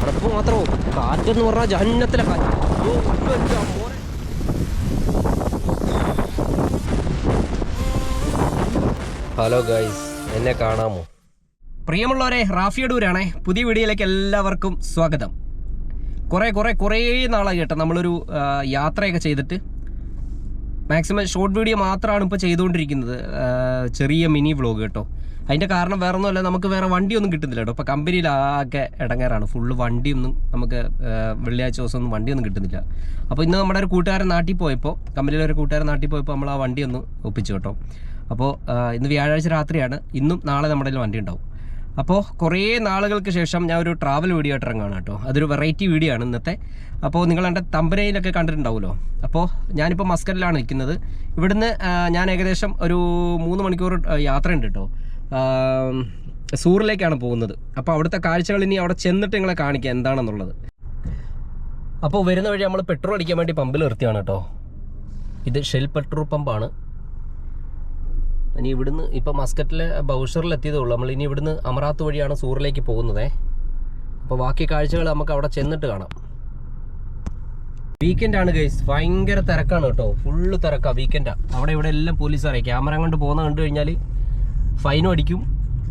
തണുപ്പ് മാത്രമോ കാറ്റെന്ന് പറഞ്ഞാൽ ജഹന്നത്തിലെ കാറ്റ് ഓ, എന്റെ മോനെ. ഹലോ ഗൈസ് എന്നെ കാണാമോ? പ്രിയമുള്ളവരെ റാഫിയടൂരാണേ പുതിയ വീഡിയോയിലേക്ക് എല്ലാവർക്കും സ്വാഗതം. കുറേ കുറേ കുറേ നാളായി കേട്ടോ നമ്മളൊരു യാത്രയൊക്കെ ചെയ്തിട്ട്. മാക്സിമം ഷോർട്ട് വീഡിയോ മാത്രമാണ് ഇപ്പോൾ ചെയ്തുകൊണ്ടിരിക്കുന്നത്. ചെറിയ മിനി വ്ളോഗ് കേട്ടോ. അതിന്റെ കാരണം വേറെ ഒന്നുമല്ല നമുക്ക് വേറെ വണ്ടിയൊന്നും കിട്ടുന്നില്ല കേട്ടോ. ഇപ്പോൾ കമ്പനിയിലാകെ ഇടങ്ങേറാണ്. ഫുള്ള് വണ്ടിയൊന്നും നമുക്ക് വെള്ളിയാഴ്ച ദിവസമൊന്നും വണ്ടിയൊന്നും കിട്ടുന്നില്ല. അപ്പോൾ ഇന്ന് നമ്മുടെ ഒരു കൂട്ടുകാരൻ നാട്ടിൽ പോയപ്പോൾ കമ്പനിയിലെ ഒരു കൂട്ടുകാരൻ നാട്ടിൽ പോയപ്പോൾ നമ്മൾ ആ വണ്ടിയൊന്ന് ഒപ്പിച്ചു കേട്ടോ. അപ്പോൾ ഇന്ന് വ്യാഴാഴ്ച രാത്രിയാണ്. ഇന്നും നാളെ നമ്മുടെ വണ്ടി ഉണ്ടാവും. അപ്പോൾ കുറേ നാളുകൾക്ക് ശേഷം ഞാൻ ഒരു ട്രാവൽ വീഡിയോ ആയിട്ട് ഇറങ്ങുകയാണ് കേട്ടോ. അതൊരു വെറൈറ്റി വീഡിയോ ആണ് ഇന്നത്തെ. അപ്പോൾ നിങ്ങൾ എന്റെ തമ്പനയിലൊക്കെ കണ്ടിട്ടുണ്ടാവുമല്ലോ. അപ്പോൾ ഞാനിപ്പോൾ മസ്കറ്റിലാണ് നിൽക്കുന്നത്. ഇവിടുന്ന് ഞാൻ ഏകദേശം ഒരു മൂന്ന് മണിക്കൂർ യാത്ര ഉണ്ട് കേട്ടോ. സൂറിലേക്കാണ് പോകുന്നത്. അപ്പോൾ അവിടുത്തെ കാഴ്ചകൾ ഇനി അവിടെ ചെന്നിട്ട് നിങ്ങളെ കാണിക്കാം എന്താണെന്നുള്ളത്. അപ്പോൾ വരുന്ന വഴി നമ്മൾ പെട്രോൾ അടിക്കാൻ വേണ്ടി പമ്പിൽ നിർത്തിയാണ് കേട്ടോ. ഇത് ഷെൽ പെട്രോൾ പമ്പാണ് ഇനി ഇവിടുന്ന് ഇപ്പോൾ മസ്കറ്റിലെ ബൗഷറിൽ എത്തിയതേ ഉള്ളൂ. നമ്മൾ ഇനി ഇവിടുന്ന് അമറാത്ത് വഴിയാണ് സൂറിലേക്ക് പോകുന്നത്. അപ്പോൾ ബാക്കി കാഴ്ചകൾ നമുക്ക് അവിടെ ചെന്നിട്ട് കാണാം. വീക്കെൻഡാണ് ഗൈസ് ഭയങ്കര തിരക്കാണ് കേട്ടോ. ഫുള്ള് തിരക്കാണ് വീക്കെൻഡാണ് അവിടെ ഇവിടെ എല്ലാം പോലീസ് അറിയാം ക്യാമറ കൊണ്ട് പോകുന്ന കണ്ടു കഴിഞ്ഞാൽ ഫൈനും അടിക്കും.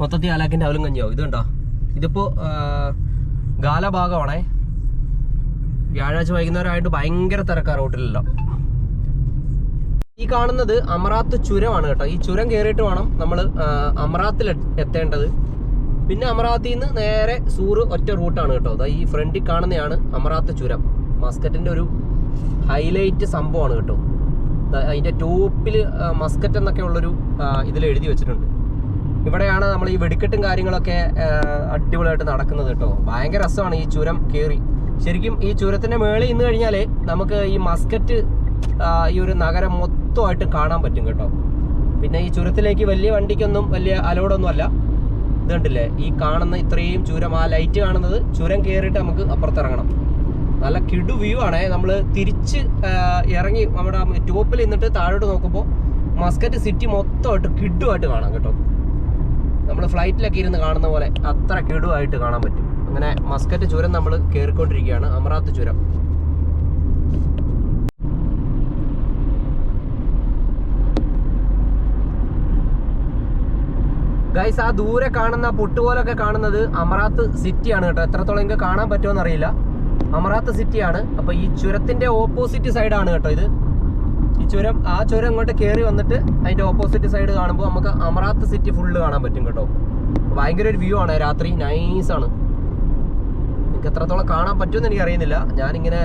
മൊത്തത്തിൽ ആലാക്കിന്റെ അവലും കഞ്ഞിയാവും. ഇത് കണ്ടോ? ഇതിപ്പോൾ ഗാല ഭാഗമാണേ വ്യാഴാഴ്ച വൈകുന്നേരമായിട്ട് ഭയങ്കര തിരക്കാണ് റോട്ടിലെല്ലാം ഈ കാണുന്നത് അമറാത്ത് ചുരമാണ് കേട്ടോ. ഈ ചുരം കയറിയിട്ട് വേണം നമ്മൾ അമറാത്തിൽ എത്തേണ്ടത്. പിന്നെ അമറാത്തിൽ നിന്ന് നേരെ സൂറ് ഒറ്റ റൂട്ടാണ് കേട്ടോ. അതാ ഈ ഫ്രണ്ടിൽ കാണുന്നതാണ് അമറാത്ത് ചുരം. മസ്കറ്റിന്റെ ഒരു ഹൈലൈറ്റ് സംഭവമാണ് കേട്ടോ. അതിന്റെ ടോപ്പിൽ മസ്കറ്റ് എന്നൊക്കെ ഉള്ളൊരു ഇതിൽ എഴുതി വെച്ചിട്ടുണ്ട്. ഇവിടെയാണ് നമ്മൾ ഈ വെടിക്കെട്ടും കാര്യങ്ങളൊക്കെ അടിപൊളിയായിട്ട് നടക്കുന്നത് കേട്ടോ. ഭയങ്കര രസമാണ് ഈ ചുരം കയറി ശരിക്കും ഈ ചുരത്തിന്റെ മേളിൽ നിന്ന് കഴിഞ്ഞാൽ നമുക്ക് ഈ മസ്കറ്റ് ഈ ഒരു നഗരം മൊത്തമായിട്ട് കാണാൻ പറ്റും കേട്ടോ. പിന്നെ ഈ ചുരത്തിലേക്ക് വലിയ വണ്ടിക്കൊന്നും വലിയ അലോഡൊന്നും അല്ല ഇതുണ്ടല്ലേ ഈ കാണുന്ന ഇത്രയും ചുരം ആ ലൈറ്റ് കാണുന്നത് ചുരം കയറിയിട്ട് നമുക്ക് അപ്പുറത്തിറങ്ങണം. നല്ല കിടു വ്യൂ ആണേ. നമ്മൾ തിരിച്ച് ഇറങ്ങി നമ്മുടെ ടോപ്പിൽ നിന്നിട്ട് താഴോട്ട് നോക്കുമ്പോൾ മസ്കറ്റ് സിറ്റി മൊത്തമായിട്ട് കിഡുമായിട്ട് കാണാം കേട്ടോ. നമ്മൾ ഫ്ലൈറ്റിലൊക്കെ ഇരുന്ന് കാണുന്ന പോലെ അത്ര കിടുവായിട്ട് കാണാൻ പറ്റും. അങ്ങനെ മസ്കറ്റ് ചുരം നമ്മൾ കയറിക്കൊണ്ടിരിക്കുകയാണ് അമറാത്ത് ചുരം. ഗൈസ് ആ ദൂരെ കാണുന്ന പൊട്ടുപോലൊക്കെ കാണുന്നത് അമറാത്ത് സിറ്റിയാണ് കേട്ടോ. എത്രത്തോളം എനിക്ക് കാണാൻ പറ്റുമെന്ന് അറിയില്ല. അമറാത്ത് സിറ്റിയാണ്. അപ്പൊ ഈ ചുരത്തിന്റെ ഓപ്പോസിറ്റ് സൈഡാണ് കേട്ടോ ഇത്. ഈ ചുരം ആ ചുരം ഇങ്ങോട്ട് കയറി വന്നിട്ട് അതിന്റെ ഓപ്പോസിറ്റ് സൈഡ് കാണുമ്പോൾ നമുക്ക് അമറാത്ത് സിറ്റി ഫുള്ള് കാണാൻ പറ്റും കേട്ടോ. ഭയങ്കര ഒരു വ്യൂ ആണ് രാത്രി. നൈസ് ആണ്. നിങ്ങൾക്ക് എത്രത്തോളം കാണാൻ പറ്റുമെന്ന് എനിക്ക് അറിയുന്നില്ല. ഞാനിങ്ങനെ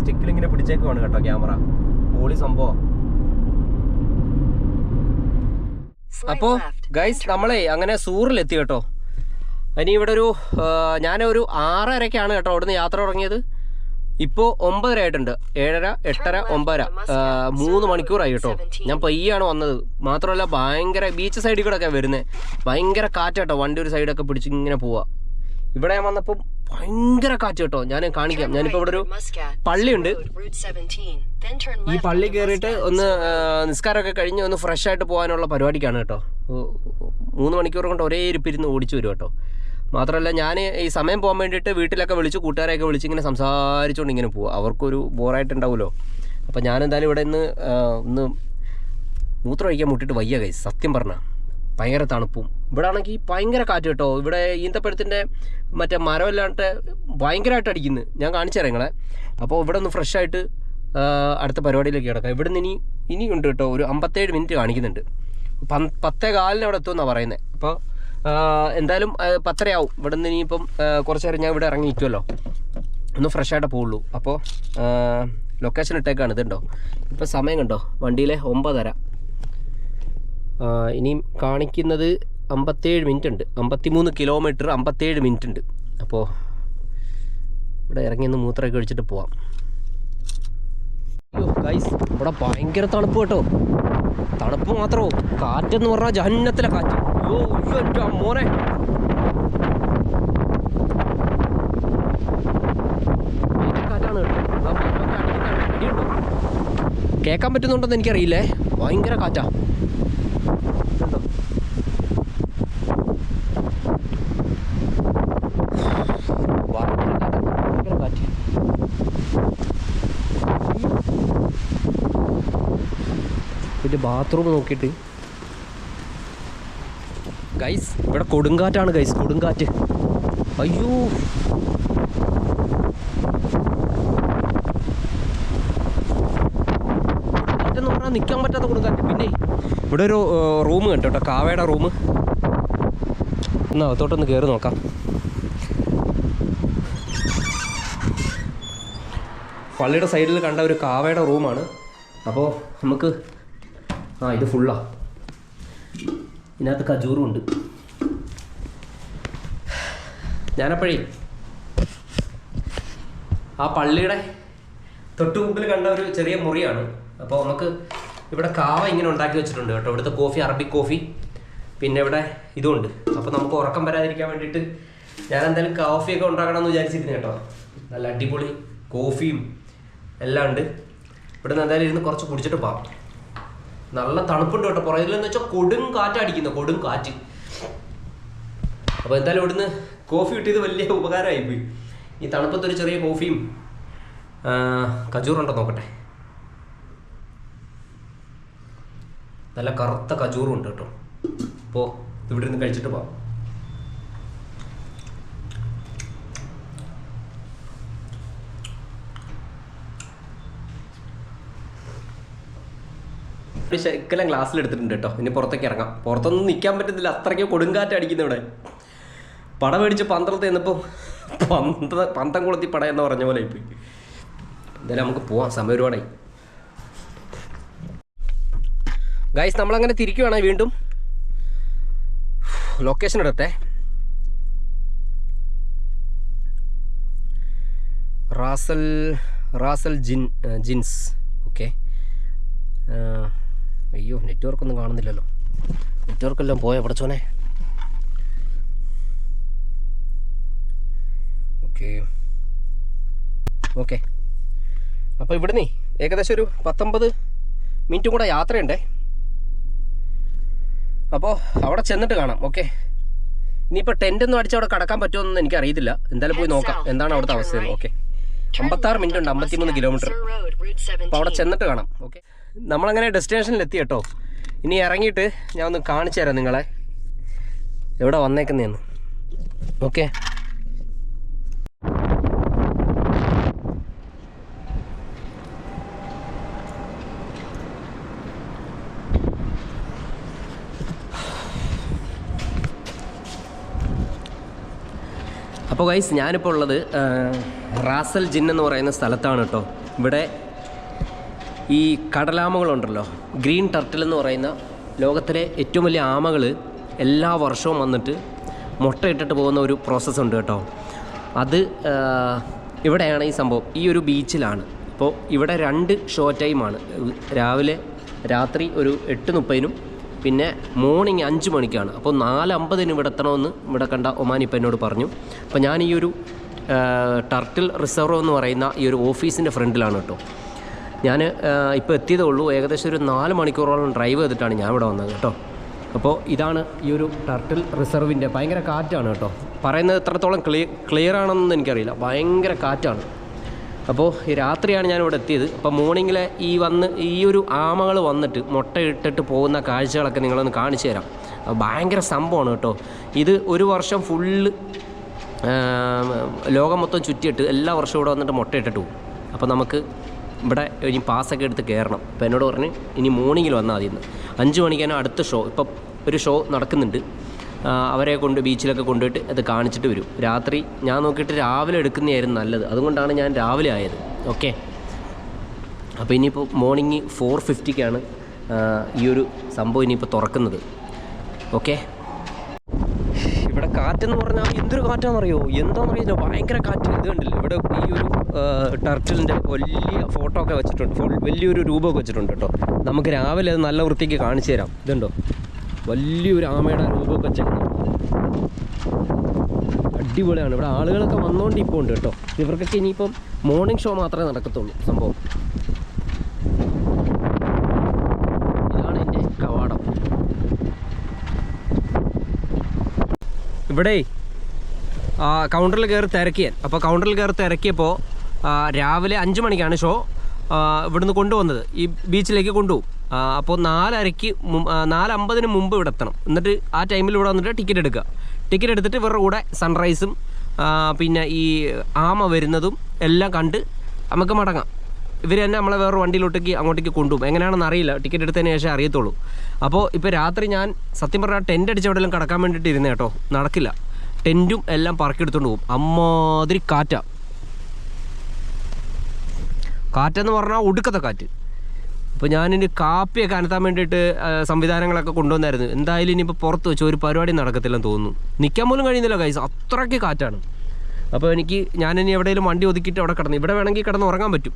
സ്റ്റിക്കിൽ ഇങ്ങനെ പിടിച്ചേക്കുവാണ് കേട്ടോ ക്യാമറ പോളി സംഭവം. അപ്പോ ഗൈസ് നമ്മളെ അങ്ങനെ സൂറിലെത്തി കേട്ടോ. ഇനി ഇവിടെ ഒരു ഞാനൊരു ആറരയ്ക്കാണ് കേട്ടോ അവിടുന്ന് യാത്ര തുടങ്ങിയത്. ഇപ്പോൾ ഒമ്പതര ആയിട്ടുണ്ട്. ഏഴര എട്ടര ഒമ്പതര. മൂന്ന് മണിക്കൂറായി കേട്ടോ. ഞാൻ പയ്യാണ് വന്നത്. മാത്രമല്ല ഭയങ്കര ബീച്ച് സൈഡിൽ കൂടെ ഒക്കെ വരുന്നത് ഭയങ്കര കാറ്റ് കേട്ടോ വണ്ടി ഒരു സൈഡൊക്കെ പിടിച്ച് ഇങ്ങനെ പോവാ. ഇവിടെ ഞാൻ വന്നപ്പോൾ ഭയങ്കര കാറ്റ് കേട്ടോ. ഞാൻ കാണിക്കാം. ഞാനിപ്പോൾ ഇവിടെ ഒരു പള്ളിയുണ്ട്. ഈ പള്ളി കയറിയിട്ട് ഒന്ന് നിസ്കാരമൊക്കെ കഴിഞ്ഞ് ഒന്ന് ഫ്രഷ് ആയിട്ട് പോകാനുള്ള പരിപാടിക്കാണ് കേട്ടോ. മൂന്ന് മണിക്കൂർ കൊണ്ട് ഒരേ ഇരിപ്പിരുന്ന് ഓടിച്ചു വരും കേട്ടോ. മാത്രമല്ല ഞാൻ ഈ സമയം പോകാൻ വേണ്ടിയിട്ട് വീട്ടിലൊക്കെ വിളിച്ച് കൂട്ടുകാരെയൊക്കെ വിളിച്ച് ഇങ്ങനെ സംസാരിച്ചുകൊണ്ട് ഇങ്ങനെ പോവുക അവർക്കൊരു ബോറായിട്ടുണ്ടാവുമല്ലോ. അപ്പോൾ ഞാനെന്തായാലും ഇവിടെ നിന്ന് ഒന്ന് മൂത്രം ഒഴിക്കാൻ മുട്ടിട്ട് വയ്യ കൈ സത്യം പറഞ്ഞാൽ ഭയങ്കര തണുപ്പും. ഇവിടെ ആണെങ്കിൽ ഭയങ്കര കാറ്റ് കേട്ടോ. ഇവിടെ ഈന്തപ്പഴത്തിന്റെ മറ്റേ മരമല്ലാണ്ട് ഭയങ്കരമായിട്ട് അടിക്കുന്നു. ഞാൻ കാണിച്ചു തരാം നിങ്ങളെ. അപ്പോൾ ഇവിടെ ഒന്ന് ഫ്രഷായിട്ട് അടുത്ത പരിപാടിയിലേക്ക് കിടക്കാം. ഇവിടെ നിന്ന് ഇനി ഇനിയുണ്ട് കേട്ടോ. ഒരു അമ്പത്തേഴ് മിനിറ്റ് കാണിക്കുന്നുണ്ട്. പത്തേ കാലിന് അവിടെ എത്തുമെന്നാണ് പറയുന്നത് അപ്പോൾ എന്തായാലും പത്തരയാവും. ഇവിടെ നിന്ന് ഇനിയിപ്പം കുറച്ച് നേരം ഞാൻ ഇവിടെ ഇറങ്ങി നിൽക്കുമല്ലോ ഒന്ന് ഫ്രഷായിട്ട് പോവുള്ളൂ. അപ്പോൾ ലൊക്കേഷൻ ഇട്ടേക്കാണ്. ഇതുണ്ടോ? ഇപ്പോൾ സമയം കണ്ടോ? വണ്ടിയിലെ ഒമ്പതര. ഇനിയും കാണിക്കുന്നത് അമ്പത്തേഴ് മിനിറ്റ് ഉണ്ട് അമ്പത്തിമൂന്ന് കിലോമീറ്റർ അമ്പത്തേഴ് മിനിറ്റ് ഉണ്ട് അപ്പോൾ ഇവിടെ ഇറങ്ങി ഒന്ന് മൂത്രമൊക്കെ ഒഴിച്ചിട്ട് പോവാം. ഗൈസ് ഇവിടെ ഭയങ്കര തണുപ്പ് കേട്ടോ. തണുപ്പ് മാത്രമോ കാറ്റെന്ന് പറഞ്ഞാൽ ജഹന്നത്തിലെ കാറ്റ്. അയ്യോ എന്റെ മോനെ. കാറ്റാണ് കേട്ടോ. കേൾക്കാൻ പറ്റുന്നുണ്ടെന്ന് എനിക്കറിയില്ലേ? ഭയങ്കര കാറ്റാ. കണ്ടോ? ഇതിന്റെ ബാത്റൂം നോക്കിയിട്ട്. ഗൈസ് ഇവിടെ കൊടുങ്കാറ്റാണ് ഗൈസ് കൊടുങ്കാറ്റ്. അയ്യോ. കൊടുങ്കാറ്റെന്ന് പറഞ്ഞാൽ നിൽക്കാൻ പറ്റാത്ത കൊടുങ്കാറ്റ്. പിന്നെ ഇവിടെ ഒരു റൂം കണ്ടു കേട്ടോ കാവയുടെ റൂം. എന്നാ അകത്തോട്ടൊന്ന് കയറി നോക്കാം. പള്ളിയുടെ സൈഡിൽ കണ്ട ഒരു കാവയുടെ റൂമാണ്. അപ്പോൾ നമുക്ക് ആ ഇത് ഫുള്ളാ ഇതിനകത്ത് കജൂറും ഉണ്ട് ഞാനപ്പോഴേ ആ പള്ളിയുടെ തൊട്ടു മുമ്പിൽ കണ്ട ഒരു ചെറിയ മുറിയാണ്. അപ്പോൾ നമുക്ക് ഇവിടെ കാവ ഇങ്ങനെ ഉണ്ടാക്കി വെച്ചിട്ടുണ്ട് കേട്ടോ. ഇവിടുത്തെ കോഫി അറബിക് കോഫി. പിന്നെ ഇവിടെ ഇതുണ്ട്. അപ്പോൾ നമുക്ക് ഉറക്കം വരാതിരിക്കാൻ വേണ്ടിയിട്ട് ഞാൻ എന്തായാലും കോഫിയൊക്കെ ഉണ്ടാക്കണം എന്ന് വിചാരിച്ചിരുന്നു കേട്ടോ. നല്ല അടിപൊളി കോഫിയും എല്ലാം ഉണ്ട്. ഇവിടെ നിന്ന് എന്തായാലും ഇരുന്ന് കുറച്ച് കുടിച്ചിട്ട് പോകാം നല്ല തണുപ്പുണ്ട് കേട്ടോ. പുറകിൽ എന്ന് വെച്ചാൽ കൊടും കാറ്റടിക്കുന്നു കൊടും കാറ്റ്. അപ്പോൾ എന്തായാലും ഇവിടുന്ന് കോഫി കിട്ടിയത് വലിയ ഉപകാരമായി പോയി. ഈ തണുപ്പത്തൊരു ചെറിയ കോഫിയും കജൂറുണ്ടോ നോക്കട്ടെ. നല്ല കറുത്ത കജൂറും ഉണ്ട് കേട്ടോ. അപ്പോൾ ഇവിടെ നിന്ന് കഴിച്ചിട്ട് പോവാം ഒരു ശക്കലം ഗ്ലാസ്സിൽ എടുത്തിട്ടുണ്ട് കേട്ടോ. ഇനി പുറത്തേക്ക് ഇറങ്ങാം. പുറത്തൊന്നും നിൽക്കാൻ പറ്റുന്നില്ല. അത്രയ്ക്ക് കൊടുങ്കാറ്റ് അടിക്കുന്ന ഇവിടെ. പട മേടിച്ച് പന്തളത്ത് ചെന്നപ്പോൾ പന്ത പന്തം കൊളുത്തി പട എന്ന് പറഞ്ഞ പോലെ ആയിപ്പോയി. എന്തായാലും നമുക്ക് പോവാം. സമയം ഒരുപാടായി. ഗൈസ് നമ്മളങ്ങനെ തിരിക്കുവാണ് വീണ്ടും. ലൊക്കേഷൻ എടുത്തേ. Ras al Ras al Jin Jinz okay അയ്യോ നെറ്റ്വർക്ക് ഒന്നും കാണുന്നില്ലല്ലോ. നെറ്റ്വർക്ക് എല്ലാം പോയ ചോനെ? ഓക്കെ ഓക്കെ അപ്പോൾ ഇവിടുന്ന് ഏകദേശം ഒരു പത്തൊമ്പത് മിനിറ്റും കൂടെ യാത്രയുണ്ടേ? അപ്പോൾ അവിടെ ചെന്നിട്ട് കാണാം ഓക്കെ ഇനിയിപ്പോൾ ടെന്റ് ഒന്നും അടിച്ച് അവിടെ കടക്കാൻ പറ്റുമെന്ന് എനിക്ക് അറിയത്തില്ല എന്തായാലും പോയി നോക്കാം എന്താണ് അവിടുത്തെ അവസ്ഥ ഓക്കെ അമ്പത്താറ് മിനിറ്റ് ഉണ്ട് അമ്പത്തിമൂന്ന് കിലോമീറ്റർ അപ്പോൾ അവിടെ ചെന്നിട്ട് കാണാം ഓക്കെ നമ്മളങ്ങനെ ഡെസ്റ്റിനേഷനിൽ എത്തി കേട്ടോ. ഇനി ഇറങ്ങിയിട്ട് ഞാൻ ഒന്ന് കാണിച്ചു തരാം നിങ്ങളെ. എവിടെ വന്നേക്കുന്നതെന്ന് ഓക്കെ അപ്പോൾ ഗൈസ് ഞാനിപ്പോൾ ഉള്ളത് റാസൽ ജിൻ എന്ന് പറയുന്ന സ്ഥലത്താണ് കേട്ടോ ഇവിടെ ഈ കടലാമകളുണ്ടല്ലോ ഗ്രീൻ ടർട്ടിൽ എന്ന് പറയുന്ന ലോകത്തിലെ ഏറ്റവും വലിയ ആമകൾ എല്ലാ വർഷവും വന്നിട്ട് മുട്ടയിട്ടിട്ട് പോകുന്ന ഒരു പ്രോസസ്സ് ഉണ്ട് കേട്ടോ അത് ഇവിടെയാണ് ഈ സംഭവം. ഈ ഒരു ബീച്ചിലാണ്. അപ്പോൾ ഇവിടെ രണ്ട് ഷോ ടൈമാണ് രാവിലെ രാത്രി ഒരു എട്ട് മുപ്പതിനും പിന്നെ മോർണിംഗ് അഞ്ച് മണിക്കാണ്. അപ്പോൾ നാല് അമ്പതിന് ഇവിടെ എത്തണമെന്ന് ഇവിടെ കണ്ട ഒമാൻ ഇപ്പം എന്നോട് പറഞ്ഞു. അപ്പോൾ ഞാൻ ഈ ഒരു ടർട്ടിൽ റിസർവ് എന്ന് പറയുന്ന ഈ ഒരു ഓഫീസിന്റെ ഫ്രണ്ടിലാണ് കേട്ടോ. ഞാൻ ഇപ്പോൾ എത്തിയതേ ഉള്ളൂ. ഏകദേശം ഒരു നാല് മണിക്കൂറോളം ഡ്രൈവ് ചെയ്തിട്ടാണ് ഞാൻ ഇവിടെ വന്നത് കേട്ടോ. അപ്പോൾ ഇതാണ് ഈ ഒരു ടർട്ടിൽ റിസർവിന്റെ ഭയങ്കര കാറ്റാണ് കേട്ടോ. പറയുന്നത് എത്രത്തോളം ക്ലിയർ ക്ലിയർ ആണെന്നൊന്നും എനിക്കറിയില്ല. ഭയങ്കര കാറ്റാണ്. അപ്പോൾ രാത്രിയാണ് ഞാൻ ഇവിടെ എത്തിയത്. അപ്പോൾ മോർണിംഗിലെ ഈ വന്ന് ഈ ഒരു ആമകൾ വന്നിട്ട് മുട്ടയിട്ടിട്ട് പോകുന്ന കാഴ്ചകളൊക്കെ നിങ്ങളൊന്ന് കാണിച്ചു തരാം. ഭയങ്കര സംഭവമാണ് കേട്ടോ. ഇത് ഒരു വർഷം ഫുള്ള് ലോകം മൊത്തം ചുറ്റിയിട്ട് എല്ലാ വർഷവും ഇവിടെ വന്നിട്ട് മുട്ടയിട്ടിട്ട് പോകും. അപ്പോൾ നമുക്ക് ഇവിടെ ഇനി പാസ്സൊക്കെ എടുത്ത് കയറണം. അപ്പോൾ എന്നോട് പറഞ്ഞ് ഇനി മോർണിംഗിൽ വന്നാൽ മതി ഇന്ന് അഞ്ച് മണിക്കാണ് അടുത്ത ഷോ ഇപ്പം ഒരു ഷോ നടക്കുന്നുണ്ട്. അവരെ കൊണ്ട് ബീച്ചിലൊക്കെ കൊണ്ടുപോയിട്ട് അത് കാണിച്ചിട്ട് വരും. രാത്രി ഞാൻ നോക്കിയിട്ട് രാവിലെ എടുക്കുന്നതായിരുന്നു നല്ലത്. അതുകൊണ്ടാണ് ഞാൻ രാവിലെ ആയത്. ഓക്കെ അപ്പോൾ ഇനിയിപ്പോൾ മോർണിംഗ് ഫോർ ഫിഫ്റ്റിക്കാണ് ഈ ഒരു സംഭവം ഇനിയിപ്പോൾ തുറക്കുന്നത്. ഓക്കെ ഇവിടെ കാറ്റെന്ന് പറഞ്ഞാൽ എന്തൊരു കാറ്റാണെന്നറിയോ? എന്താണെന്നറിയില്ല. ഭയങ്കര കാറ്റ്. ഇത് കണ്ടില്ല? ഇവിടെ ഈ ഒരു ടർട്ടിലിന്റെ വലിയ ഫോട്ടോ ഒക്കെ വെച്ചിട്ടുണ്ട്. വലിയൊരു രൂപമൊക്കെ വെച്ചിട്ടുണ്ട് കേട്ടോ. നമുക്ക് രാവിലെ അത് നല്ല വൃത്തിക്ക് കാണിച്ചു തരാം. ഇതുണ്ടോ? വലിയൊരു ആമയുടെ രൂപമൊക്കെ വെച്ചേക്കുന്നത് അടിപൊളിയാണ്. ഇവിടെ ആളുകളൊക്കെ വന്നുകൊണ്ട് ഇപ്പോൾ ഉണ്ട് കേട്ടോ. ഇവർക്കൊക്കെ ഇനിയിപ്പം മോർണിംഗ് ഷോ മാത്രമേ നടക്കത്തുള്ളൂ സംഭവം. ഇതാണ് എന്റെ കവാടം. ഇവിടെ കൗണ്ടറിൽ കയറി തിരക്കിയാൻ. അപ്പോൾ കൗണ്ടറിൽ കയറി തിരക്കിയപ്പോൾ രാവിലെ അഞ്ച് മണിക്കാണ് ഷോ ഇവിടുന്ന് കൊണ്ടുവന്നത് ഈ ബീച്ചിലേക്ക് കൊണ്ടുപോകും. അപ്പോൾ നാലരയ്ക്ക് നാലമ്പതിന് മുമ്പ് ഇവിടെ എത്തണം. എന്നിട്ട് ആ ടൈമിൽ ഇവിടെ വന്നിട്ട് ടിക്കറ്റ് എടുക്കുക. ടിക്കറ്റ് എടുത്തിട്ട് ഇവരുടെ കൂടെ സൺറൈസും പിന്നെ ഈ ആമ വരുന്നതും എല്ലാം കണ്ട് നമുക്ക് മടങ്ങാം. ഇവർ തന്നെ നമ്മളെ വേറെ വണ്ടിയിലോട്ടേക്ക് അങ്ങോട്ടേക്ക് കൊണ്ടുപോകും. എങ്ങനെയാണെന്ന് അറിയില്ല. ടിക്കറ്റ് എടുത്തതിന് ശേഷം അറിയത്തുള്ളൂ. അപ്പോൾ ഇപ്പോൾ രാത്രി ഞാൻ സത്യം പറഞ്ഞാൽ ടെന്റ് അടിച്ച് എവിടെയെല്ലാം കിടക്കാൻ വേണ്ടിയിട്ട് ഇരുന്നേ കേട്ടോ. നടക്കില്ല. ടെന്റും എല്ലാം പറക്കിയെടുത്തുകൊണ്ട് പോകും. അമ്മാതിരി കാറ്റാണ് കാറ്റെന്ന് പറഞ്ഞാൽ ഒടുക്കത്തെ കാറ്റ്. അപ്പോൾ ഞാനിനി കാപ്പിയൊക്കെ അനത്താൻ വേണ്ടിയിട്ട് സംവിധാനങ്ങളൊക്കെ കൊണ്ടുവന്നായിരുന്നു. എന്തായാലും ഇനിയിപ്പോൾ പുറത്ത് വെച്ച് ഒരു പരിപാടി നടക്കത്തില്ലെന്ന് തോന്നുന്നു. നിൽക്കാൻ പോലും കഴിയുന്നില്ല കൈസ് അത്രയ്ക്ക് കാറ്റാണ്. അപ്പോൾ എനിക്ക് ഞാനിനി എവിടെയെങ്കിലും വണ്ടി ഒതുക്കിയിട്ട് അവിടെ കിടന്നു ഇവിടെ വേണമെങ്കിൽ കിടന്ന് ഉറങ്ങാൻ പറ്റും.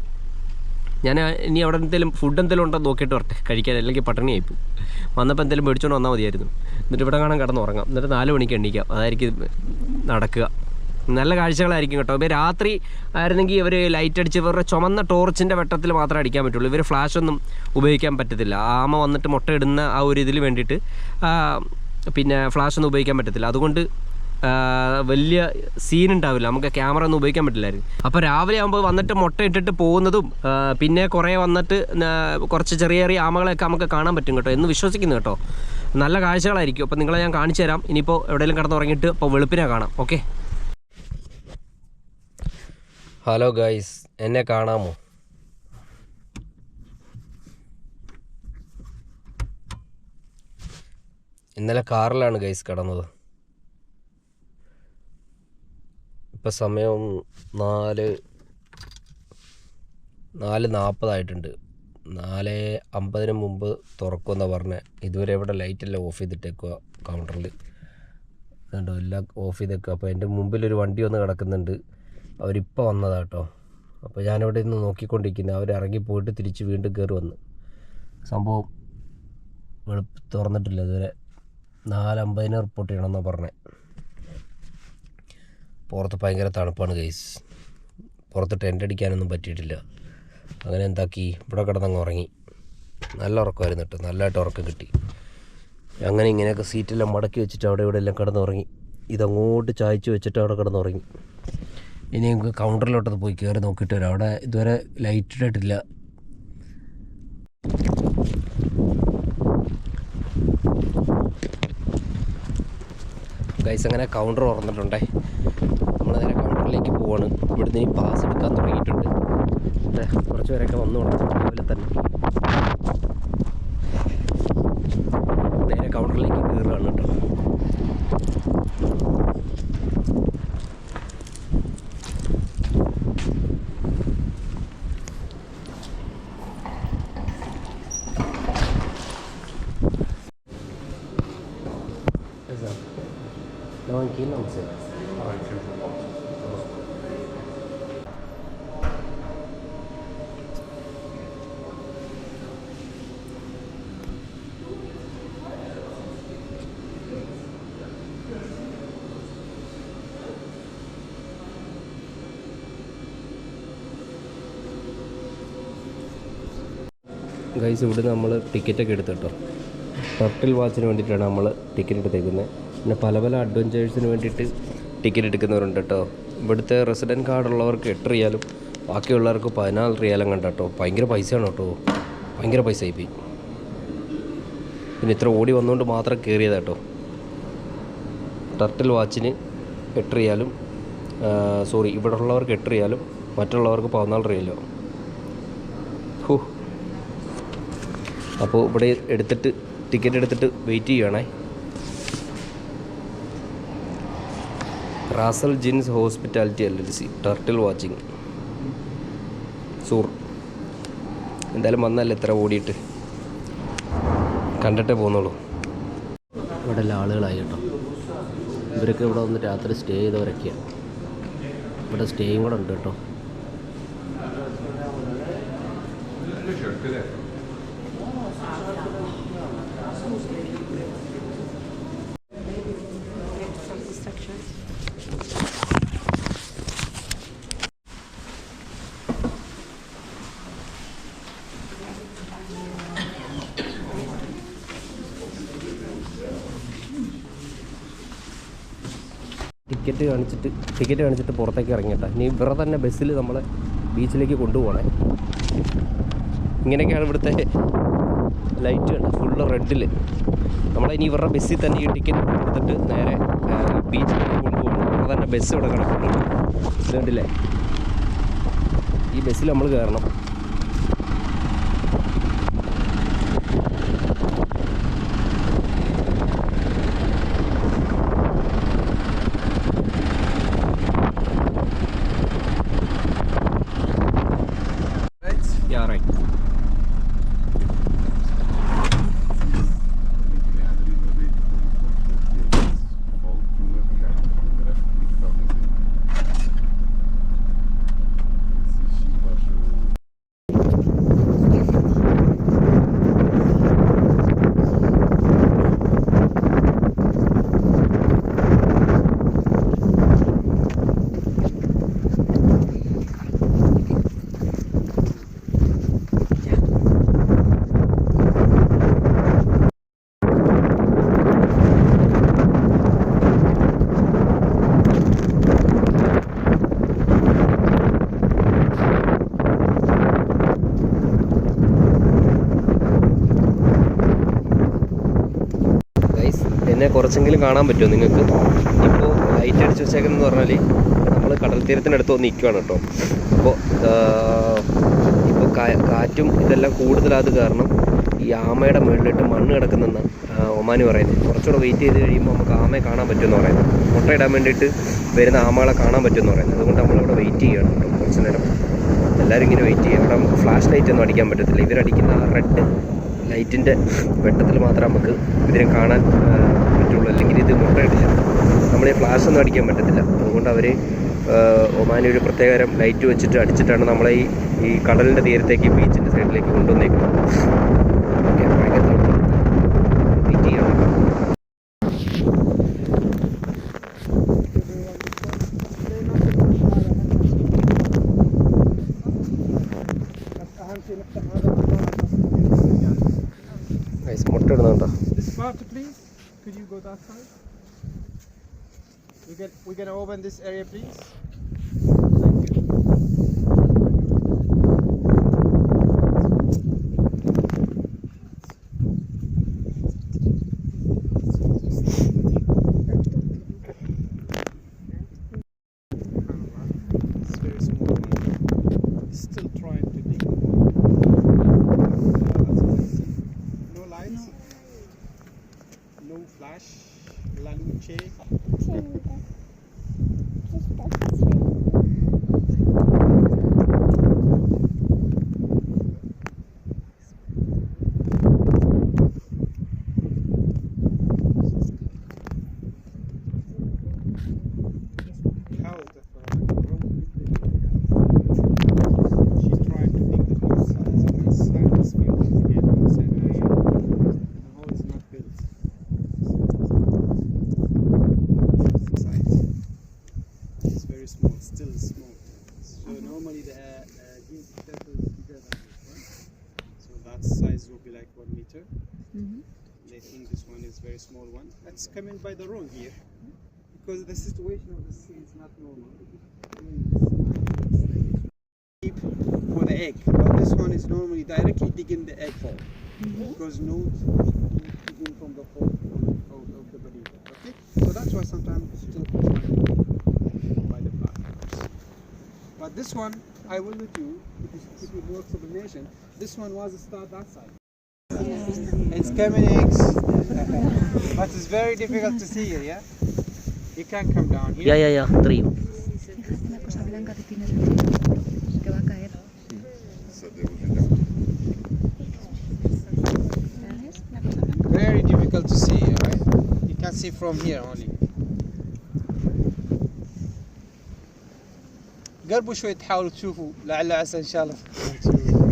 ഞാൻ ഇനി അവിടെ എന്തെങ്കിലും ഫുഡ് എന്തെങ്കിലും ഉണ്ടോ നോക്കിയിട്ട് വരട്ടെ. കഴിക്കാൻ അല്ലെങ്കിൽ പട്ടിണി പോകും വന്നപ്പോൾ എന്തെങ്കിലും മേടിച്ചുകൊണ്ട് വന്നാൽ മതിയായിരുന്നു. എന്നിട്ട് ഇവിടെ കാണാൻ കിടന്ന് ഉറങ്ങാം. എന്നിട്ട് നാല് മണിക്ക് എണീക്കാം. അതായിരിക്കും നടക്കുക. നല്ല കാഴ്ചകളായിരിക്കും കേട്ടോ. ഇപ്പോൾ രാത്രി ആയിരുന്നെങ്കിൽ ഇവർ ലൈറ്റ് അടിച്ച് ഇവരുടെ ചുമന്ന ടോർച്ചിന്റെ വെട്ടത്തിൽ മാത്രമേ അടിക്കാൻ പറ്റുള്ളൂ. ഇവർ ഫ്ലാഷ് ഒന്നും ഉപയോഗിക്കാൻ പറ്റത്തില്ല. ആമ വന്നിട്ട് മുട്ടയിടുന്ന ആ ഒരു ഇതിൽ വേണ്ടിയിട്ട് പിന്നെ ഫ്ലാഷ് ഒന്നും ഉപയോഗിക്കാൻ പറ്റത്തില്ല. അതുകൊണ്ട് വലിയ സീൻ ഉണ്ടാവില്ല. നമുക്ക് ക്യാമറ ഒന്നും ഉപയോഗിക്കാൻ പറ്റില്ലായിരുന്നു. അപ്പോൾ രാവിലെ ആകുമ്പോൾ വന്നിട്ട് മുട്ട ഇട്ടിട്ട് പോകുന്നതും പിന്നെ കുറേ വന്നിട്ട് കുറച്ച് ചെറിയ ചെറിയ ആമകളെയൊക്കെ നമുക്ക് കാണാൻ പറ്റും കേട്ടോ. എന്ന് വിശ്വസിക്കുന്നു കേട്ടോ. നല്ല കാഴ്ചകളായിരിക്കും. അപ്പോൾ നിങ്ങളെ ഞാൻ കാണിച്ചു തരാം. ഇനിയിപ്പോൾ എവിടെയെങ്കിലും കിടന്നുറങ്ങിയിട്ട് ഇപ്പോൾ വെളുപ്പിനെ കാണാം. ഓക്കെ? ഹലോ ഗൈസ് എന്നെ കാണാമോ? ഇന്നലെ കാറിലാണ് ഗൈസ് കടന്നത്. ഇപ്പം സമയം നാല് നാല് നാൽപ്പതായിട്ടുണ്ട് നാല് അമ്പതിന് മുമ്പ് തുറക്കുമെന്ന് പറഞ്ഞത് ഇതുവരെ ഇവിടെ ലൈറ്റെല്ലാം ഓഫ് ചെയ്തിട്ടേക്കുക കൗണ്ടറിൽ കണ്ടോ എല്ലാം ഓഫ് ചെയ്തേക്കുക അപ്പോൾ എന്റെ മുമ്പിലൊരു വണ്ടി വന്ന് കിടക്കുന്നുണ്ട്. അവരിപ്പോൾ വന്നതാണ് കേട്ടോ അപ്പോൾ ഞാനിവിടെ നിന്ന് നോക്കിക്കൊണ്ടിരിക്കുന്നത് അവർ ഇറങ്ങി പോയിട്ട് തിരിച്ച് വീണ്ടും കയറി വന്ന്. സംഭവം വെളുപ്പ് തുറന്നിട്ടില്ല ഇതുവരെ. നാലമ്പതിന് റിപ്പോർട്ട് ചെയ്യണമെന്നാണ് പറഞ്ഞത് പുറത്ത് ഭയങ്കര തണുപ്പാണ് ഗൈസ്. പുറത്ത് ടെന്റ് അടിക്കാനൊന്നും പറ്റിയിട്ടില്ല. അങ്ങനെ എന്താക്കി? ഇവിടെ കിടന്നങ്ങ് ഉറങ്ങി. നല്ല ഉറക്കമായിരുന്നു കേട്ടോ. നല്ലതായിട്ട് ഉറക്കം കിട്ടി. അങ്ങനെ ഇങ്ങനെയൊക്കെ സീറ്റെല്ലാം മടക്കി വെച്ചിട്ട് അവിടെ ഇവിടെ എല്ലാം കിടന്നുറങ്ങി. ഇതങ്ങോട്ട് ചായച്ച് വെച്ചിട്ട് അവിടെ കിടന്നുറങ്ങി. ഇനി നമുക്ക് കൗണ്ടറിലോട്ടത് പോയി കയറി നോക്കിയിട്ട് വരാം. അവിടെ ഇതുവരെ ലൈറ്റ് ഇട്ടിട്ടില്ല ഗൈസ് അങ്ങനെ കൗണ്ടർ തുറന്നിട്ടുണ്ടേ. നമ്മൾ നേരെ കൗണ്ടറിലേക്ക് പോവാണ്. ഇവിടുന്ന് ഇനി പാസ് എടുക്കാൻ തുടങ്ങിയിട്ടുണ്ട്. കുറച്ച് പേരൊക്കെ വന്നു തുടങ്ങി തന്നെ. നേരെ കൗണ്ടറിലേക്ക് കയറുകയാണ് കേട്ടോ. ഗൈസ് ഇവിടെ നമ്മൾ ടിക്കറ്റൊക്കെ എടുത്തു കേട്ടോ. ടർട്ടിൽ വാച്ചിന് വേണ്ടിയിട്ടാണ് നമ്മൾ ടിക്കറ്റ് എടുത്തേക്കുന്നത് പിന്നെ പല പല അഡ്വഞ്ചേഴ്സിന് വേണ്ടിയിട്ട് ടിക്കറ്റ് എടുക്കുന്നവരുണ്ട് കേട്ടോ. ഇവിടുത്തെ റെസിഡന്റ് കാർഡുള്ളവർക്ക് എട്ട് റിയാലും ബാക്കിയുള്ളവർക്ക് പതിനാല് റിയാലും കണ്ട കേട്ടോ. ഭയങ്കര പൈസയാണ് കേട്ടോ. ഭയങ്കര പൈസ ആയിപ്പോയി പിന്നെ ഇത്ര ഓടി വന്നുകൊണ്ട് മാത്രം കയറിയതാ കേട്ടോ. ടർട്ടിൽ വാച്ചിന് എട്ട് റിയാലും സോറി ഇവിടെ ഉള്ളവർക്ക് എട്ട് റിയാലും മറ്റുള്ളവർക്ക് പതിനാല് റിയാലോ. അപ്പോൾ ഇവിടെ എടുത്തിട്ട് ടിക്കറ്റ് എടുത്തിട്ട് വെയിറ്റ് ചെയ്യണേ Ras al Jinz hospitality L L C turtle watching Sur എന്തായാലും വന്നല്ലേ എത്ര ഓടിയിട്ട്? കണ്ടിട്ടേ പോകുന്നുള്ളൂ ഇവിടെ എല്ലാ ആളുകളായി കേട്ടോ. ഇവരൊക്കെ ഇവിടെ വന്ന് രാത്രി സ്റ്റേ ചെയ്തവരൊക്കെയാണ് ഇവിടെ സ്റ്റേയും കൂടെ ഉണ്ട് കേട്ടോ. ടിക്കറ്റ് കാണിച്ചിട്ട് ടിക്കറ്റ് കാണിച്ചിട്ട് പുറത്തേക്ക് ഇറങ്ങിയിട്ടാ ഇനി ഇവരെ തന്നെ ബസ്സിൽ നമ്മളെ ബീച്ചിലേക്ക് കൊണ്ടുപോകണേ. ഇങ്ങനെയൊക്കെയാണ് ഇവിടുത്തെ ലൈറ്റ് കണ്ട? ഫുള്ള് റെഡിൽ നമ്മളെ ഇനി ഇവരുടെ ബസ്സിൽ തന്നെ ഈ ടിക്കറ്റ് കൊടുത്തിട്ട് നേരെ ബീച്ചിലേക്ക് കൊണ്ടുപോകണം. ഇവരുടെ തന്നെ ബസ് ഇവിടെ കിടക്കുന്നുണ്ട്. ഇതുകൊണ്ടില്ലേ ഈ ബസ്സിൽ നമ്മൾ കയറണം Yeah, right. ഗൈസ് എന്നെ കുറച്ചെങ്കിലും കാണാൻ പറ്റുമോ നിങ്ങൾക്ക്? ഇപ്പോൾ ലൈറ്റ് അടിച്ച് വെച്ചേക്കുന്നതെന്ന് പറഞ്ഞാൽ നമ്മൾ കടൽ തീരത്തിനടുത്ത് വന്ന് നിൽക്കുകയാണ് കേട്ടോ. അപ്പോൾ ഇപ്പോൾ കാറ്റും ഇതെല്ലാം കൂടുതലാത് കാരണം ഈ ആമയുടെ മുകളിലിട്ട് മണ്ണ് കിടക്കുന്നെന്ന് ഒമാന് പറയുന്നത് കുറച്ചുകൂടെ വെയിറ്റ് ചെയ്ത് കഴിയുമ്പോൾ നമുക്ക് ആമയെ കാണാൻ പറ്റുമെന്ന് പറയുന്നത് മുട്ടയിടാൻ വേണ്ടിയിട്ട് വരുന്ന ആമകളെ കാണാൻ പറ്റുമെന്ന് പറയുന്നത് അതുകൊണ്ട് നമ്മളിവിടെ വെയിറ്റ് ചെയ്യുകയാണ് കേട്ടോ കുറച്ച് നേരം. എല്ലാവരും ഇങ്ങനെ വെയിറ്റ് ചെയ്യുക. അവിടെ നമുക്ക് ഫ്ലാഷ് ലൈറ്റ് ഒന്നും അടിക്കാൻ പറ്റത്തില്ല. ഇവരടിക്കുന്ന ആ റെഡ് ലൈറ്റിന്റെ വെട്ടത്തിൽ മാത്രം നമുക്ക് ഇതിനെ കാണാൻ അല്ലെങ്കിൽ ഇത് മുട്ടയിടില്ല നമ്മൾ ഈ ഫ്ലാഷ് ഒന്നും അടിക്കാൻ പറ്റത്തില്ല. അതുകൊണ്ട് അവർ ഒമാനി ഒരു പ്രത്യേകതരം ലൈറ്റ് വെച്ചിട്ട് അടിച്ചിട്ടാണ് നമ്മളെ ഈ ഈ കടലിന്റെ തീരത്തേക്ക് ബീച്ചിന്റെ സൈഡിലേക്ക് കൊണ്ടുവന്നേക്കുന്നത്. That side? We get we're gonna open this area, please. Thank you. It's very small. Still trying to dig. Uh, as you can see, no lights. No flash, la luce. How is the She's trying to dig the hole size and side this field again in the same area. The hole is not built. Side. It's very small, still small. So normally the uh, uh, these turtle is bigger than this one. So that size will be like one meter. They think this one is very small one. That's coming by the wrong here. Because the situation of the sea is not normal. Deep for the egg. But this one is normally directly digging the egg hole. Mm-hmm. Because no digging from the hole of, the body. Okay? So that's why sometimes it's still by the plant. But this one, I will let you, if you give you more explanation, this one was start that side. It's coming but it's very difficult to see you. yeah? You can't come down here. Yeah, yeah, yeah, three. Very difficult to see, right? You can see from here only. قربوا شوي تحاولوا تشوفوا لعل عسى ان شاء الله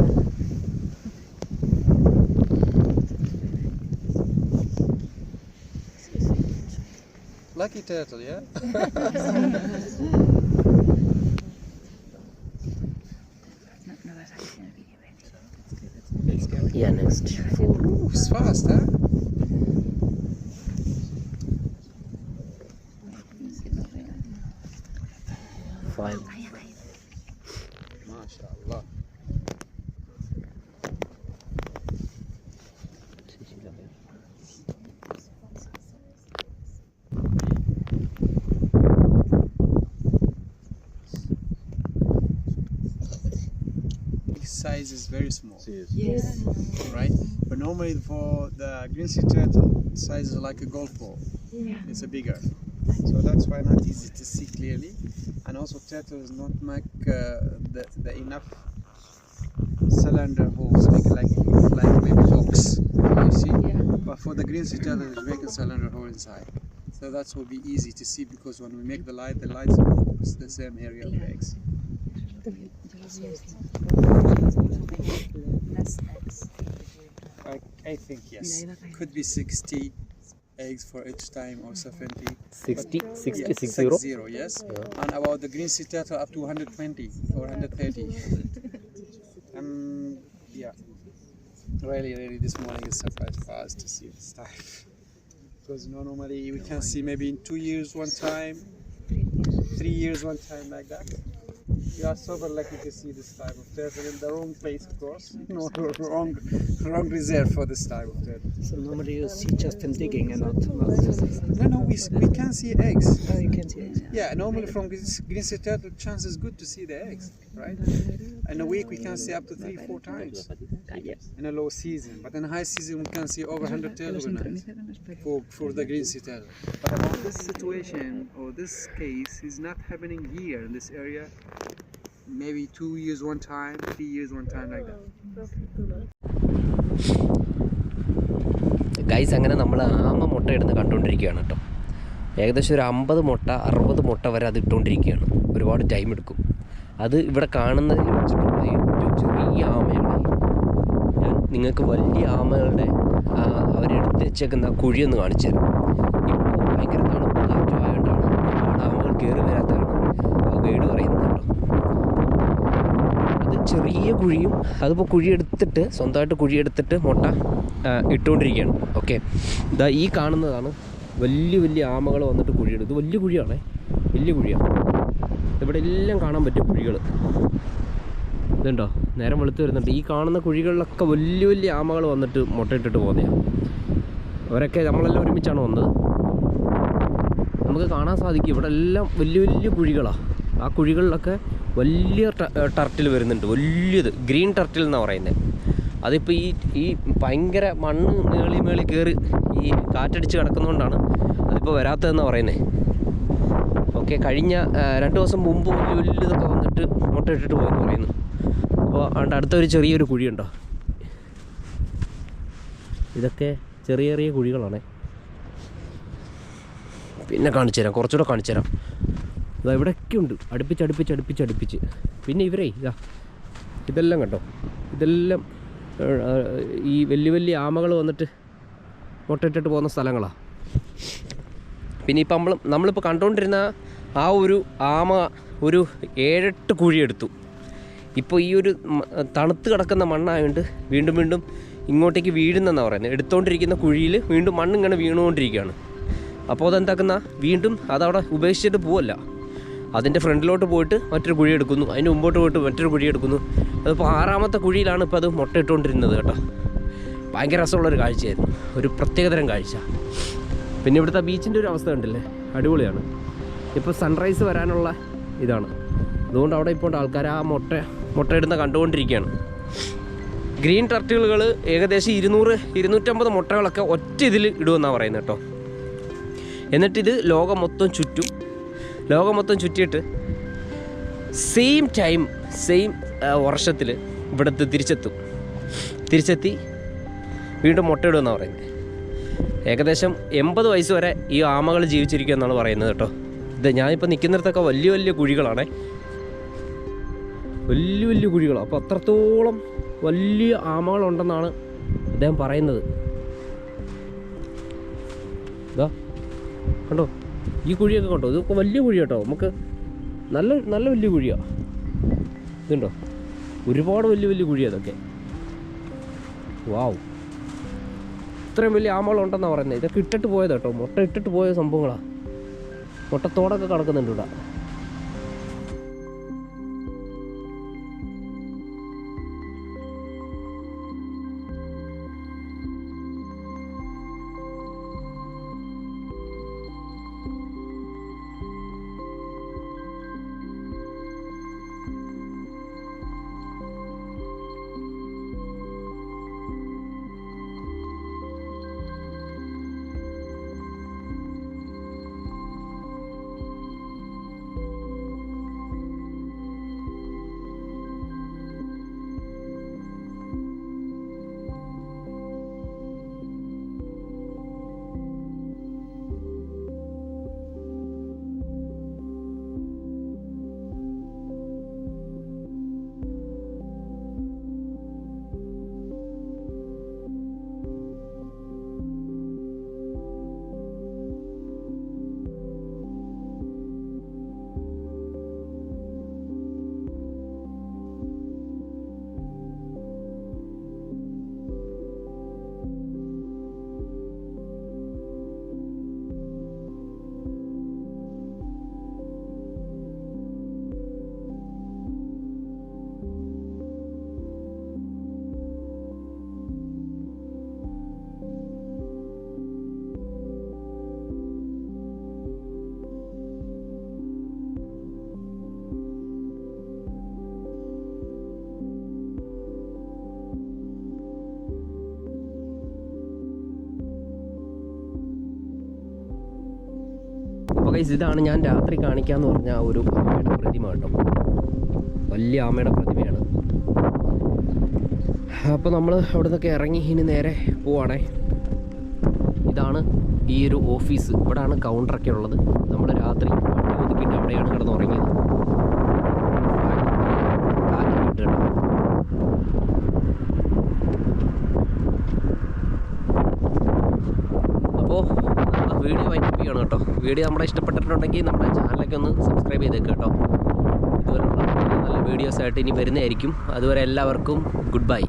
Lucky turtle, yeah? yeah, next four. Ooh, it's fast, huh? Small. Yes. right? But normally for the green sea turtle, size is like a golf ball. Yeah. It's a bigger. So that's why not easy to see clearly. And also turtles not make uh, the, the enough cylinder holes like like like maybe box. You see? Yeah. But for the green sea turtle, we make a cylinder hole inside. So that will be easy to see because when we make the light, the lights will focus the same area of the eggs. I, think yes. Could be 60 eggs for each time or 70. 60, 60, yeah, six zero? Zero, yes. Yeah. And about the green sea turtle up to 120 or 130. um, yeah. Really, really, this morning is surprise for us to see this time. because you know, normally we can see maybe in two years one time, three years one time like that. We are super lucky to see this type of turtle in the wrong place, of course. No, wrong, wrong reserve for this type of turtle. So normally you see just them digging and not, not No, no, we, s- we can see eggs. oh, you can see it. Yeah, normally from green green sea turtle, chance is good to see the eggs, right? In a week we can see up to three, four times in a low season. But in high season we can see over 100 turtles a night for, for the green sea turtle. But about this situation or this case is not happening here in this area. Maybe two years one time, three years one time like that. Guys അങ്ങനെ നമ്മൾ ആമ മുട്ട ഇടുന്ന കണ്ടുകൊണ്ടിരിക്കുകയാണ് കേട്ടോ. ഏകദേശം ഒരു അമ്പത് മുട്ട അറുപത് മുട്ട വരെ അത് ഇട്ടുകൊണ്ടിരിക്കുകയാണ്. ഒരുപാട് ടൈം എടുക്കും. അത് ഇവിടെ കാണുന്നതിൽ വെച്ചിട്ടുള്ള ഏറ്റവും ചെറിയ ആമയാണ് ഞാൻ നിങ്ങൾക്ക് വലിയ ആമകളുടെ അവരെടുത്ത് വെച്ചേക്കുന്ന കുഴിയൊന്ന് കാണിച്ചു തരും. ഇപ്പോൾ ഭയങ്കര തണുപ്പ് കാറ്റുമായതുകൊണ്ടാണ് ഒരുപാട് ആമകൾ കയറി വരാത്തതാണ്. ഗൈഡ് പറയുന്നത് ചെറിയ കുഴിയും അതിപ്പോൾ കുഴിയെടുത്തിട്ട് സ്വന്തമായിട്ട് കുഴിയെടുത്തിട്ട് മുട്ട ഇട്ടുകൊണ്ടിരിക്കുകയാണ്. ഓക്കെ ഇതാ ഈ കാണുന്നതാണ് വലിയ വലിയ ആമകൾ വന്നിട്ട് കുഴിയെടുത്ത് വലിയ കുഴിയാണേ. വലിയ കുഴിയാണ് ഇവിടെ എല്ലാം കാണാൻ പറ്റും കുഴികൾ ഇതുണ്ടോ? നേരം വെളുത്ത് വരുന്നുണ്ട്. ഈ കാണുന്ന കുഴികളിലൊക്കെ വലിയ വലിയ ആമകൾ വന്നിട്ട് മുട്ടയിട്ടിട്ട് പോകുന്നതാണ് അവരൊക്കെ നമ്മളെല്ലാം ഒരുമിച്ചാണ് വന്നത്. നമുക്ക് കാണാൻ സാധിക്കും. ഇവിടെ എല്ലാം വലിയ വലിയ കുഴികളാണ് ആ കുഴികളിലൊക്കെ വലിയ ടർട്ടിൽ വരുന്നുണ്ട്. വലിയത്. ഗ്രീൻ ടർട്ടിൽ എന്നാണ് പറയുന്നത് അതിപ്പോൾ ഈ ഈ ഭയങ്കര മണ്ണ് മേളി മേളി കയറി ഈ കാറ്റടിച്ച് കിടക്കുന്നതുകൊണ്ടാണ് അതിപ്പോൾ വരാത്തതെന്നാണ് പറയുന്നത് ഓക്കെ കഴിഞ്ഞ രണ്ട് ദിവസം മുമ്പ് വലിയ വലിയതൊക്കെ വന്നിട്ട് മുട്ടയിട്ടിട്ട് പോയെന്ന് പറയുന്നു. അപ്പോൾ അതുകൊണ്ട് അടുത്തൊരു ചെറിയൊരു കുഴിയുണ്ടോ? ഇതൊക്കെ ചെറിയ ചെറിയ കുഴികളാണേ. പിന്നെ കാണിച്ചു തരാം. കുറച്ചുകൂടെ കാണിച്ചു തരാം. ഇവിടെയൊക്കെ ഉണ്ട്. അടുപ്പിച്ച് അടുപ്പിച്ച് അടുപ്പിച്ച് അടുപ്പിച്ച്. പിന്നെ ഇവരേ ഇതാ ഇതെല്ലാം കണ്ടോ? ഇതെല്ലാം ഈ വലിയ വലിയ ആമകൾ വന്നിട്ട് മുട്ടയിട്ടിട്ട് പോകുന്ന സ്ഥലങ്ങളാണ് പിന്നെ ഇപ്പം നമ്മൾ നമ്മളിപ്പോൾ കണ്ടുകൊണ്ടിരുന്ന ആ ഒരു ആമ ഒരു ഏഴെട്ട് കുഴിയെടുത്തു ഇപ്പോൾ ഈ ഒരു തണുത്ത് കിടക്കുന്ന മണ്ണായതുകൊണ്ട് വീണ്ടും വീണ്ടും ഇങ്ങോട്ടേക്ക് വീഴുന്നെന്നാണ് പറയുന്നത്. എടുത്തുകൊണ്ടിരിക്കുന്ന കുഴിയിൽ വീണ്ടും മണ്ണിങ്ങനെ വീണുകൊണ്ടിരിക്കുകയാണ്. അപ്പോൾ അതെന്താക്കുന്ന? വീണ്ടും അതവിടെ ഉപേക്ഷിച്ചിട്ട് പോവല്ല. അതിന്റെ ഫ്രണ്ടിലോട്ട് പോയിട്ട് മറ്റൊരു കുഴി എടുക്കുന്നു. അതിന് മുമ്പോട്ട് പോയിട്ട് മറ്റൊരു കുഴി എടുക്കുന്നു. അതിപ്പോൾ ആറാമത്തെ കുഴിയിലാണ് ഇപ്പോൾ അത് മുട്ടയിട്ടുകൊണ്ടിരുന്നത് കേട്ടോ. ഭയങ്കര രസമുള്ളൊരു കാഴ്ചയായിരുന്നു. ഒരു പ്രത്യേകതരം കാഴ്ച. പിന്നെ ഇവിടുത്തെ ബീച്ചിന്റെ ഒരു അവസ്ഥ ഉണ്ടല്ലേ അടിപൊളിയാണ്. ഇപ്പോൾ സൺറൈസ് വരാനുള്ള ഇതാണ്. അതുകൊണ്ട് അവിടെ ഇപ്പോൾ ആൾക്കാർ ആ മുട്ട മുട്ടയിടുന്ന കണ്ടുകൊണ്ടിരിക്കുകയാണ്. ഗ്രീൻ ടർട്ടിലുകൾ ഏകദേശം ഇരുന്നൂറ് ഇരുന്നൂറ്റമ്പത് മുട്ടകളൊക്കെ ഒറ്റ ഇതിൽ ഇടുമെന്നാണ് പറയുന്നത് കേട്ടോ. എന്നിട്ടിത് ലോകം മൊത്തം ചുറ്റും ലോകം മൊത്തം ചുറ്റിയിട്ട് സെയിം ടൈം സെയിം വർഷത്തിൽ ഇവിടുത്തെ തിരിച്ചെത്തും. തിരിച്ചെത്തി വീണ്ടും മുട്ടയിടുമെന്നാണ് പറയുന്നത് ഏകദേശം എൺപത് വയസ്സ് വരെ ഈ ആമകൾ ജീവിച്ചിരിക്കുക എന്നാണ് പറയുന്നത് കേട്ടോ. ഇത് ഞാനിപ്പോൾ നിൽക്കുന്നിടത്തൊക്കെ വലിയ വലിയ കുഴികളാണ്. വലിയ വലിയ കുഴികളാണ് അപ്പോൾ അത്രത്തോളം വലിയ ആമകളുണ്ടെന്നാണ് അദ്ദേഹം പറയുന്നത്. ഇതാ. കണ്ടോ? ഈ കുഴിയൊക്കെ കണ്ടോ? ഇതൊക്കെ വലിയ കുഴി കേട്ടോ. നമുക്ക് നല്ല നല്ല വലിയ കുഴിയാണ് ഇതുണ്ടോ? ഒരുപാട് വലിയ വലിയ കുഴി അതൊക്കെ വാവ്. ഇത്രയും വലിയ ആമകളുണ്ടെന്നാണ് പറയുന്നത് ഇതൊക്കെ ഇട്ടിട്ട് പോയത് കേട്ടോ. മുട്ട ഇട്ടിട്ട് പോയ സംഭവങ്ങളാണ് മുട്ടത്തോടൊക്കെ കിടക്കുന്നുണ്ട് ഇവിടെ. ഗൈസ് ഇതാണ് ഞാൻ രാത്രി കാണിക്കാന്ന് പറഞ്ഞ ഒരു ആമയുടെ പ്രതിമ കേട്ടോ. വലിയ ആമയുടെ പ്രതിമയാണ്. അപ്പോൾ നമ്മൾ അവിടെ നിന്നൊക്കെ ഇറങ്ങി ഇനി നേരെ പോവാണേ. ഇതാണ് ഈ ഒരു ഓഫീസ്. ഇവിടെയാണ് കൗണ്ടറൊക്കെ ഉള്ളത്. നമ്മൾ രാത്രി വണ്ടി ഒതുക്കിയിട്ട് അവിടെയാണ് കിടന്ന് ഉറങ്ങിയത് കാറ്റൊക്കെ ഉണ്ട് കേട്ടോ അപ്പോൾ വീഡിയോ വൈൻഡപ്പ് ചെയ്യണം കേട്ടോ വീഡിയോ നമ്മുടെ ഇഷ്ടപ്പെട്ടിട്ടുണ്ടെങ്കിൽ നമ്മുടെ ചാനലൊക്കെ ഒന്ന് സബ്സ്ക്രൈബ് ചെയ്തേക്ക് കേട്ടോ. ഇതുപോലുള്ള നല്ല നല്ല വീഡിയോസ് ആയിട്ട് ഇനി വരുന്നതായിരിക്കും. അതുവരെ എല്ലാവർക്കും ഗുഡ് ബൈ